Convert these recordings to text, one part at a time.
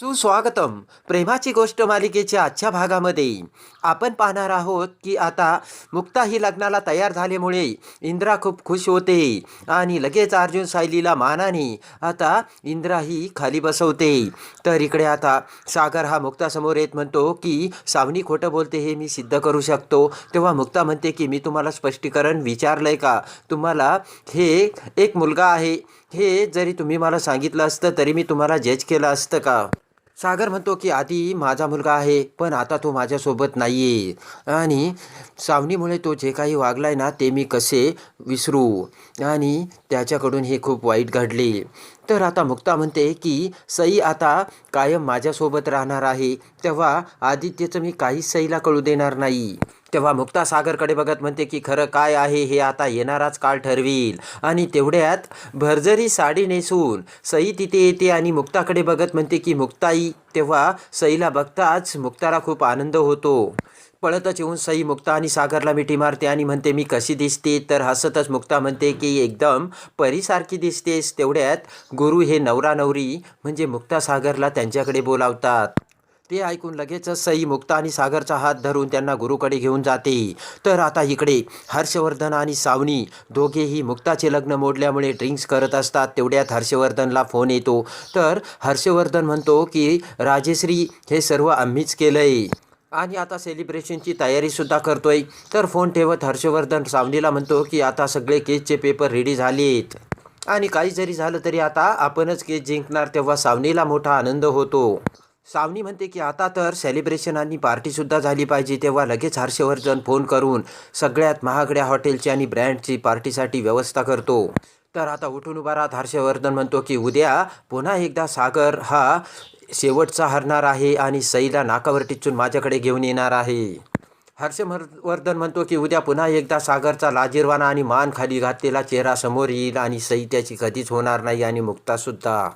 सुस्वागतम. प्रेमाची गोष्ट मालिकेच्या आजच्या भागामध्ये. आपण पाहणार आहोत की आता मुक्ता ही लग्नाला तयार झाल्यामुळे इंद्रा खूप खुश होते आणि लगेच अर्जुन सायलीला मानाने आता इंद्रा ही खाली बसवते. तर इकडे आता सागर हा मुक्तासमोर येत म्हणतो की सावनी खोटं बोलते हे मी सिद्ध करू शकतो. तेव्हा मुक्ता म्हणते की मी तुम्हाला स्पष्टीकरण विचारलंय का? तुम्हाला हे एक मुलगा आहे. हे जरी तुम्ही मला सांगितलं असतं तरी मी तुम्हाला जज केलं असतं का? सागर म्हणतो की आधी माझा मुलगा आहे पण आता तो माझ्यासोबत नाही आहे आणि सावनीमुळे तो जे काही वागलाय ना ते मी कसे विसरू? आणि त्याच्याकडून हे खूप वाईट घडले. तर आता मुक्ता म्हणते की सई आता कायम माझ्यासोबत राहणार आहे. तेव्हा आदित्यचं मी काहीच सईला कळू देणार नाही. तेव्हा मुक्ता सागरकडे बघत म्हणते की खरं काय आहे हे आता येणाराच काळ ठरवील. आणि तेवढ्यात भरजरी साडी नेसून सई तिथे येते आणि मुक्ताकडे बघत म्हणते की मुक्ताई तेव्हा सईला बघताच मुक्ताला खूप आनंद होतो. पळतच येऊन सई मुक्ता आणि सागरला मिठी मारते आणि म्हणते मी कशी दिसते? तर हसतच मुक्ता म्हणते की एकदम परीसारखी दिसतेस तेवढ्यात. गुरु हे नवरा नवरी म्हणजे मुक्ता सागरला त्यांच्याकडे बोलावतात. ते ऐकून लगेचच सई मुक्ता आणि सागरचा हात धरून त्यांना गुरुकडे घेऊन जाते. तर आता इकडे हर्षवर्धन आणि सावनी दोघेही मुक्ताचे लग्न मोडल्यामुळे ड्रिंक्स करत असतात. तेवढ्यात हर्षवर्धनला फोन येतो. तर हर्षवर्धन म्हणतो की राजेश्री हे सर्व आम्हीच केलं आहे आणि आता सेलिब्रेशनची तयारीसुद्धा करतोय. तर फोन ठेवत हर्षवर्धन सावनीला म्हणतो की आता सगळे केसचे पेपर रेडी झालेत. आणि काही जरी झालं तरी आता आपणच केस जिंकणार तेव्हा सावनीला मोठा आनंद होतो. सावनी म्हणते की आता तर सेलिब्रेशन आणि पार्टीसुद्धा झाली पाहिजे तेव्हा लगेच हर्षवर्धन फोन करून सगळ्यात महागड्या हॉटेलची आणि ब्रँडची पार्टीसाठी व्यवस्था करतो. तर आता उठून उभा राहत हर्षवर्धन म्हणतो की उद्या पुन्हा एकदा सागर हा शेवटचा हरणार आहे आणि सईला नाकावर टिचून माझ्याकडे घेऊन येणार आहे. हर्षवर्धन म्हणतो की उद्या पुन्हा एकदा सागरचा लाजीरवाना आणि मान खाली घातलेला चेहरा समोर येईल आणि सई त्याची कधीच होणार नाही आणि मुक्तासुद्धा.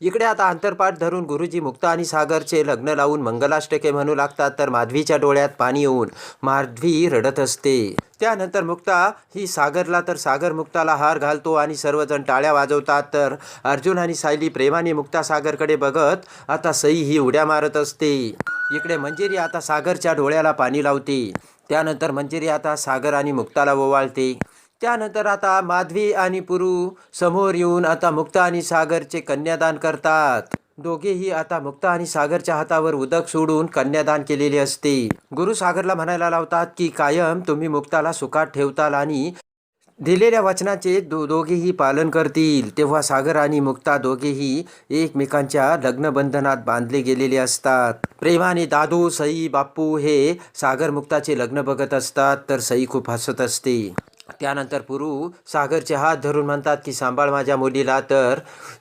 इकडे आता अंतरपाठ धरून गुरुजी मुक्ता आणि सागरचे लग्न लावून मंगलाष्टके म्हणू लागतात तर माधवीच्या डोळ्यात पाणी येऊन माधवी रडत असते. त्यानंतर मुक्ता ही सागरला तर सागर मुक्ताला हार घालतो आणि सर्वजण टाळ्या वाजवतात तर अर्जुन आणि सायली प्रेमाने मुक्ता सागरकडे बघत आता सई ही उड्या मारत असते. इकडे मंजिरी आता सागरच्या डोळ्याला पाणी लावते. त्यानंतर मंजिरी आता सागर आणि मुक्ताला ओवाळते. त्यानंतर आता माधवी आणि पुरू समोर येऊन आता मुक्ता आणि सागरचे कन्यादान करतात. दोघेही आता मुक्ता आणि सागरच्या हातावर उदक सोडून कन्यादान केलेले असते गुरु सागरला म्हणायला लावतात की कायम तुम्ही मुक्ताला सुखात ठेवताल आणि दिलेल्या वचनाचे दो दोघेही पालन करतील. तेव्हा सागर आणि मुक्ता दोघेही एकमेकांच्या लग्नबंधनात बांधले गेलेले असतात. प्रेमाने दादू सई बाप्पू हे सागर मुक्ताचे लग्न बघत असतात तर सई खूप हसत असते. त्यानंतर पुरू सागरचे हात धरून म्हणतात की सांभाळ माझ्या मुलीला तर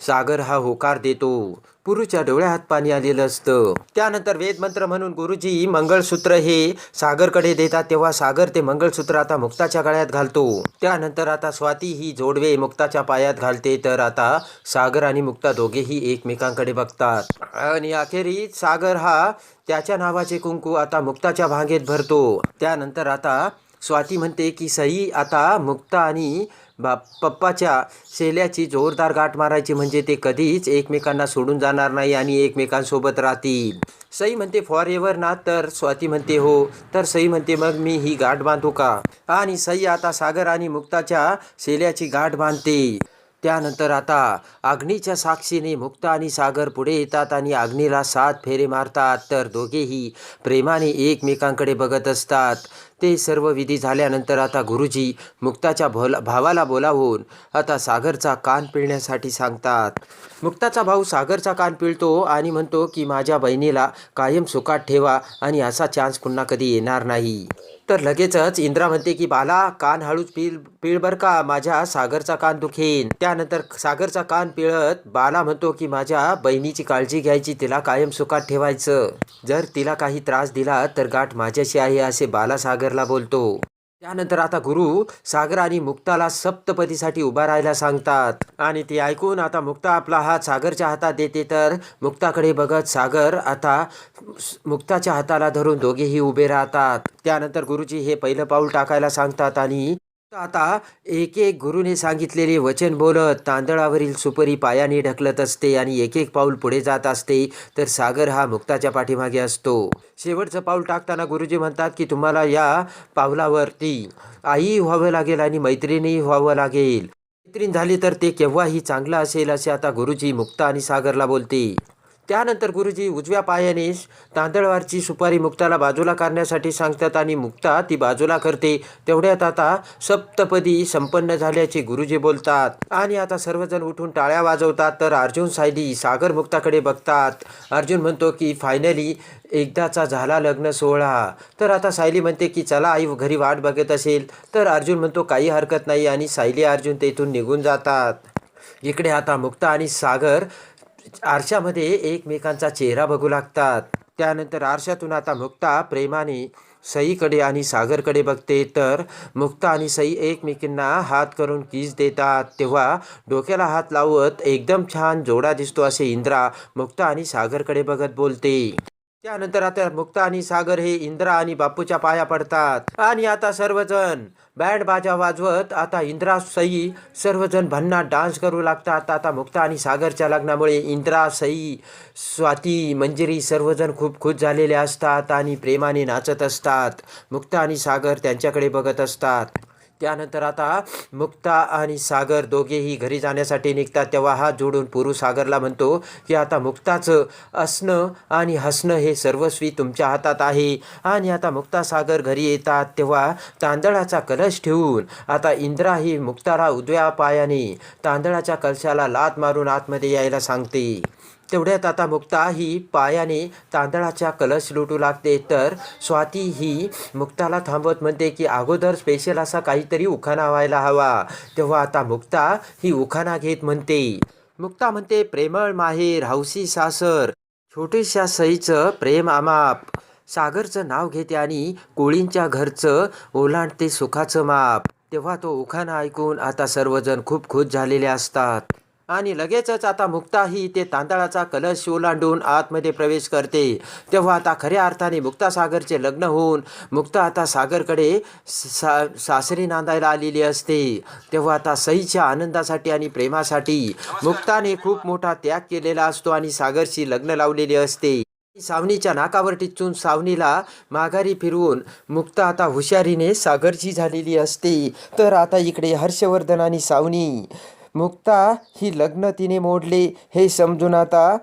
सागर हा होकार देतो. पुरूच्या डोळ्यात पाणी आलेलं असतं. त्यानंतर वेदमंत्र म्हणून गुरुजी मंगळसूत्र हे सागरकडे देतात तेव्हा सागर ते मंगळसूत्र आता मुक्ताच्या गळ्यात घालतो. त्यानंतर आता स्वाती ही जोडवे मुक्ताच्या पायात घालते तर आता सागर आणि मुक्ता दोघेही एकमेकांकडे बघतात. आणि अखेरीत सागर हा त्याच्या नावाचे कुंकू आता मुक्ताच्या भांगेत भरतो. त्यानंतर आता स्वाती म्हणते की सई आता मुक्ता आणि बा पप्पाच्या शेल्याची जोरदार गाठ मारायची म्हणजे ते कधीच एकमेकांना सोडून जाणार नाही आणि एकमेकांसोबत राहतील. सई म्हणते फॉर एव्हर ना? तर स्वाती म्हणते हो. तर सई म्हणते मग मी ही गाठ बांधू का? आणि सई आता सागर आणि मुक्ताच्या शेल्याची गाठ बांधते. त्यानंतर आता अग्नीच्या साक्षीने मुक्ता आणि सागर पुढे येतात आणि अग्नीला सात फेरे मारतात. तर दोघेही प्रेमाने एकमेकांकडे बघत असतात. ते सर्व विधी झाल्यानंतर आता गुरुजी मुक्ताच्या भोला भावाला बोलावून आता सागरचा कान पिळण्यासाठी सांगतात. मुक्ताचा भाऊ सागरचा कान पिळतो आणि म्हणतो की माझ्या बहिणीला कायम सुखात ठेवा आणि असा चान्स पुन्हा कधी येणार नाही. तर लगेचच इंद्रा म्हणते की बाला कान हळूच पिळ पिळ बर का? माझ्या सागरचा कान दुखेन. त्यानंतर सागरचा कान पिळत बाला म्हणतो की माझ्या बहिणीची काळजी घ्यायची तिला कायम सुखात ठेवायचं. जर तिला काही त्रास दिला तर गाठ माझ्याशी आहे असे बाला सागरला बोलतो. त्यानंतर आता गुरु सागर आणि मुक्ताला सप्तपदीसाठी उभा राहायला सांगतात. आणि ते ऐकून आता मुक्ता आपला हात सागरच्या हातात देते तर मुक्ताकडे बघत सागर आता मुक्ताच्या हाताला धरून दोघेही उभे राहतात. त्यानंतर गुरुजी हे पहिलं पाऊल टाकायला सांगतात आणि आता एक एक गुरुने सांगितलेले वचन बोलत तांदळावरील सुपरी पायाने ढकलत असते आणि एक एक पाऊल पुढे जात असते तर सागर हा मुक्ताच्या पाठीमागे असतो. शेवटचं पाऊल टाकताना गुरुजी म्हणतात की तुम्हाला या पावलावरती आई व्हावं लागेल आणि मैत्रिणी व्हावं लागेल. मैत्रीण झाली तर ते केव्हाही चांगलं असेल असे आता गुरुजी मुक्ता आणि सागरला बोलते. त्यानंतर गुरुजी उजव्या पायाने तांदळवारची सुपारी मुक्ताला बाजूला करण्यासाठी सांगतात आणि मुक्ता ती बाजूला करते. तेवढ्यात आता सप्तपदी संपन्न झाल्याचे गुरुजी बोलतात. आणि आता सर्वजण उठून टाळ्या वाजवतात तर अर्जुन सायली सागर मुक्ताकडे बघतात. अर्जुन म्हणतो की फायनली एकदाचा झाला लग्न सोहळा. तर आता सायली म्हणते की चला आई घरी वाट बघत असेल. तर अर्जुन म्हणतो काही हरकत नाही. आणि सायली अर्जुन तेथून निघून जातात. इकडे आता मुक्ता आणि सागर आरशामध्ये एकमेकांचा चेहरा बघू लागतात. त्यानंतर आरशातून आता मुक्ता प्रेमाने सईकडे आणि सागरकडे बघते. तर मुक्ता आणि सई एकमेकींना हात करून किस देतात. तेव्हा डोक्याला हात लावत एकदम छान जोडा दिसतो असे इंद्रा मुक्ता आणि सागरकडे बघत बोलते. त्यानंतर आता मुक्ता आणि सागर हे इंद्रा आणि बापूच्या पाया पडतात. आणि आता सर्वजण बँड बाजा वाजवत आता इंद्रा सई सर्वजण भन्नाट डान्स करू लागतात. आता मुक्ता आणि सागरच्या लग्नामुळे इंद्रा सई स्वाती मंजिरी सर्वजण खूप खुश झालेले असतात आणि प्रेमाने नाचत असतात. मुक्ता आणि सागर त्यांच्याकडे बघत असतात. त्यानंतर आता मुक्ता आणि सागर दोघेही घरी जाण्यासाठी निघतात. तेव्हा हात जोडून पुरू सागरला म्हणतो की आता मुक्ताचं असणं आणि हसणं हे सर्वस्वी तुमच्या हातात आहे. आणि आता मुक्ता सागर घरी येतात. तेव्हा तांदळाचा कलश ठेवून आता इंद्रा ही मुक्ताला उजव्या पायाने तांदळाच्या कलशाला लात मारून आतमध्ये यायला सांगते. तेवढ्यात आता मुक्ता ही पायाने तांदळाच्या कलश लुटू लागते. तर स्वाती ही मुक्ताला थांबवत म्हणते की अगोदर स्पेशल असा काहीतरी उखाणा व्हायला हवा. तेव्हा आता मुक्ता ही उखाणा घेत म्हणते. मुक्ता म्हणते प्रेमळ माहेर हौसी सासर छोटेशा सईचं प्रेम आमाप सागरचं नाव घेते आणि कोळींच्या घरचं ओलांडते सुखाचं माप. तेव्हा तो उखाणा ऐकून आता सर्वजण खूप खुश झालेले असतात. आणि लगेचच आता मुक्ताही ते तांदळाचा कलश ओलांडून आतमध्ये प्रवेश करते. तेव्हा आता खऱ्या अर्थाने मुक्ता सागरचे लग्न होऊन मुक्ता आता सागरकडे सा सासरी नांदायला आलेली असते. तेव्हा आता सईच्या आनंदासाठी आणि प्रेमासाठी मुक्ताने खूप मोठा त्याग केलेला असतो आणि सागरशी लग्न लावलेले असते. सावनीच्या नाकावर टिचून सावनीला माघारी फिरवून मुक्ता आता हुशारीने सागरची झालेली असते. तर आता इकडे हर्षवर्धन आणि सावनी. मुक्ता ही लग्न तिने मोडले. हे समजून आता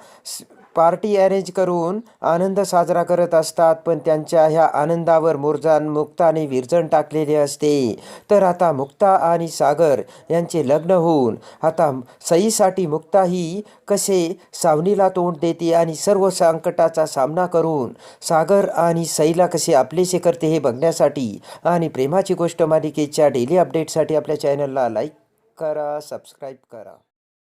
पार्टी अरेंज करून आनंद साजरा करत असतात. पण त्यांच्या ह्या आनंदावर मुरजान मुक्ताने विरजण टाकलेले असते. तर आता मुक्ता आणि सागर यांचे लग्न होऊन आता सईसाठी मुक्ता ही कसे सावनीला तोंड देते आणि सर्व संकटाचा सामना करून सागर आणि सईला कसे आपलेसे करते हे बघण्यासाठी आणि प्रेमाची गोष्ट मालिकेच्या डेली अपडेटसाठी आपल्या चॅनलला लाईक लाईक करा सबस्क्राईब करा.